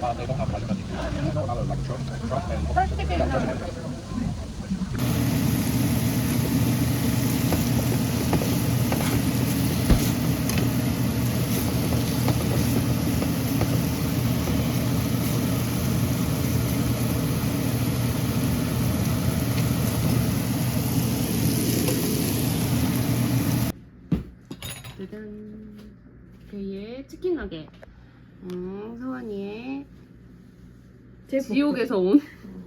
Uh, 짜잔. 배의 치킨 너겟. 음, 서원이의 지옥에서 온.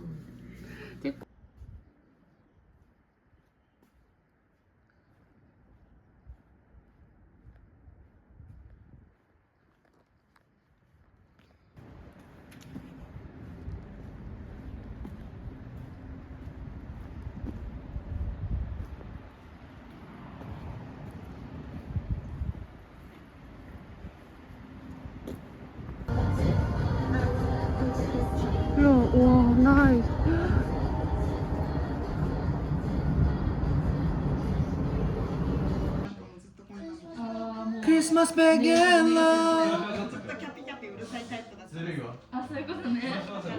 Christmas bag and love ずっとキャピキャピうるさいタイプだったんですよあ、そういうことね。だから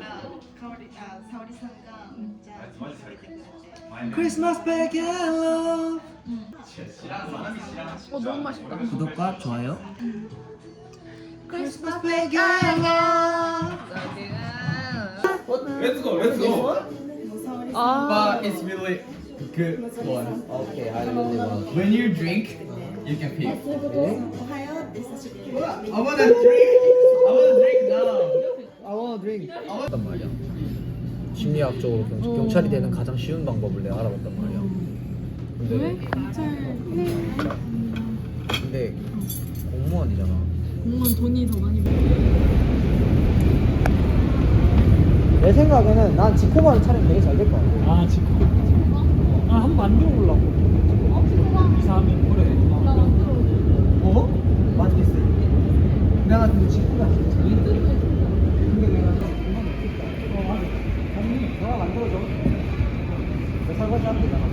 香りあ沙織さんがめっちゃ食べてくれて Christmas bag and love 어, 너무 맛있다. 구독과 좋아요 Christmas bag and love Let's go, let's go. 아, But it's really good one. Okay I really want When you drink, You can pick. Ohio, this is I wanna drink. I wanna drink now. 아워 드링 했단 말이야. 심리학적으로 경, 어. 경찰이 되는 가장 쉬운 방법을 내가 알아봤단 말이야. 근데 근데 공무원이잖아. 공무원 돈이 더 많이 벌고 내 생각에는 난 지코바를 차리면 되게 잘 될 것 같아. 아 지금 아 한번 만들어 보려고. 이사하면 그래. 내가 근데 진짜 재밌는데 근데 내가 못했다 어 맞아 아니 너가 만들어줘 내 설거지 하면 되잖아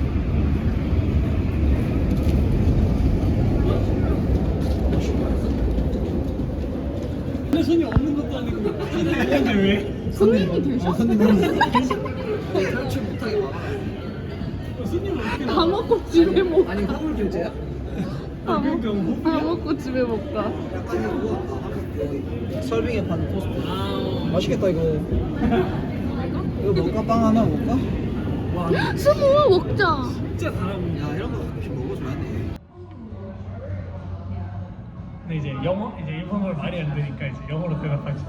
근데 손이 없는 것도 아니고 손이 있는데 왜? 손님이 되셔? 탈출 못하게 막아 손님을 어떻게 다 먹고 집에 못 가. 아니 화물 교제야? 다, 먹, 다 먹고 집에 못 가. 약간 이거 설빙에 파는 토스트 아 맛있겠다 이거 이거 먹을까? 빵 하나 먹을까? 와 스모 먹자. 진짜 잘하고 야 이런 거 가끔씩 먹어줘야 돼 근데 이제 영어 이제 일본어를 말이 안 되니까 이제 영어로 대답하지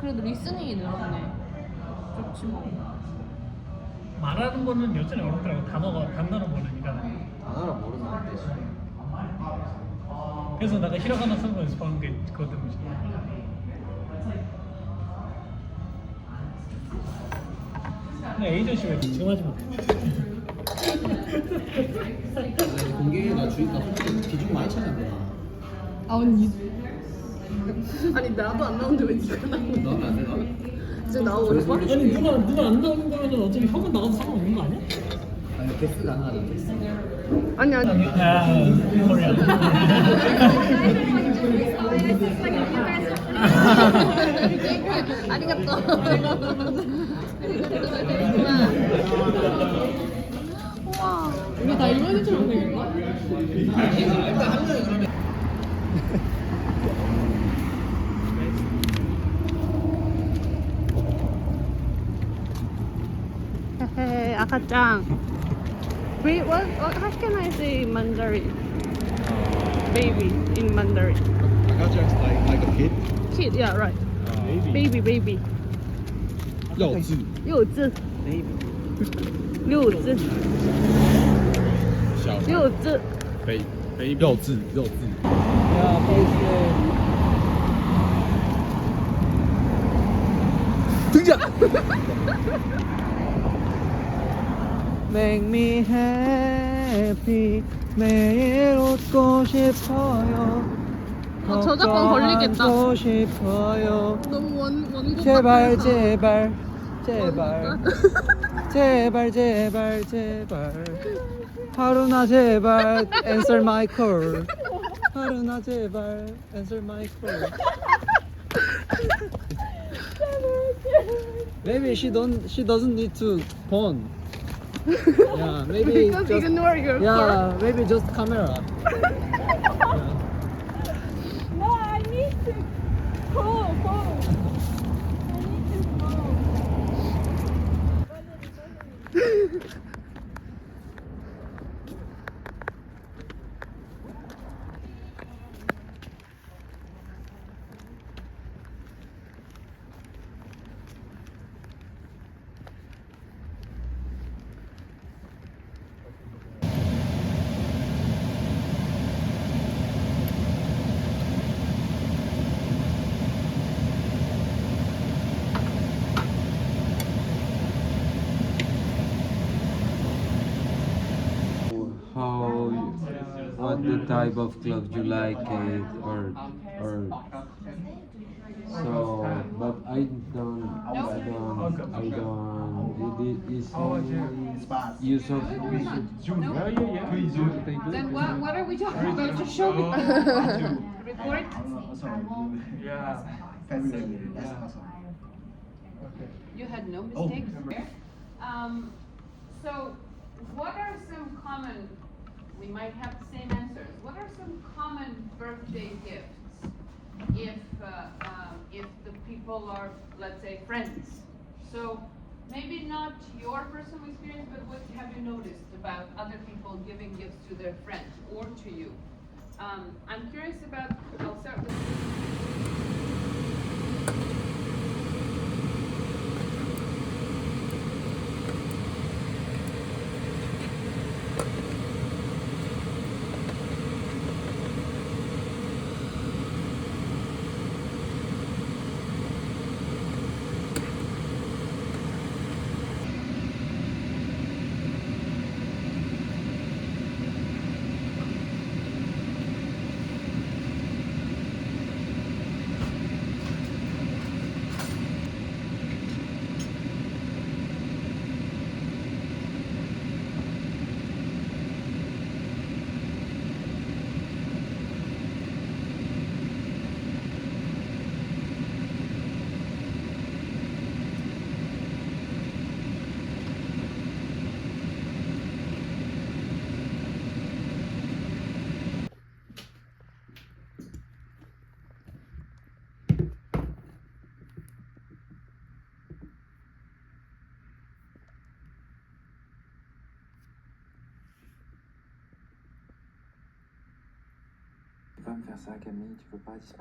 그래도 리스닝이 늘었네. 좋지 뭐. 말하는 거는 여전히 어렵더라고 단어가 단어는 모르니까 단어를 모르는 안 되지 그래서 내가 히라가나 쓰는 거 연습하는 게 그것 때문이지 근데 에이전시 왜 지금 하지 마 공개나 주니까 솔직히 비중 많이 차지한다 아 언니. 아니 나도 안 나오는데 왜 니가 나오는 나오면 안 되나? 지금 나오고? 아니 누가 누가 안 나오는 거면은 어차피 형은 나가도 상관없는 거 아니야? 아니 개수 개수 아니 아니. 아. 우와. 이거 다 일본인처럼 생겼나? 아카짱. Wait, what? How can I say Mandarin? Baby in Mandarin. I got you explain. Like a kid. Kid, yeah, right. Baby, baby. 肉质。肉质。肉质。小。肉质。可以，可以，肉质，肉质。啊，可以。听见。Make me happy 매일 웃고 싶어요 어, 저작권 걸리겠다. 걱정하고 싶어요 너무 원 원곡 제발 같아서. 제발 제발 제발 제발 제발 하루나 제발 answer my call 하루나 제발 answer my call Maybe she don't she doesn't need to phone Yeah maybe Because just ignore your. Yeah maybe just camera No, I need to call, call. I need to call. how what the type of clothes you like it or or so but I don't I don't I don't it is use of Yeah, yeah, yeah. Then what, what are we talking about? Just show me. Report? Yeah. You had no mistakes there? Um, so what are some common, we might have the same answers. What are some common birthday gifts? If, uh, um, if the people are, let's say, friends. So maybe not your personal experience, but what have you noticed about other people giving gifts to their friends or to you? Um, I'm curious about, I'll start with. Me faire ça Camille, tu peux pas disparaître.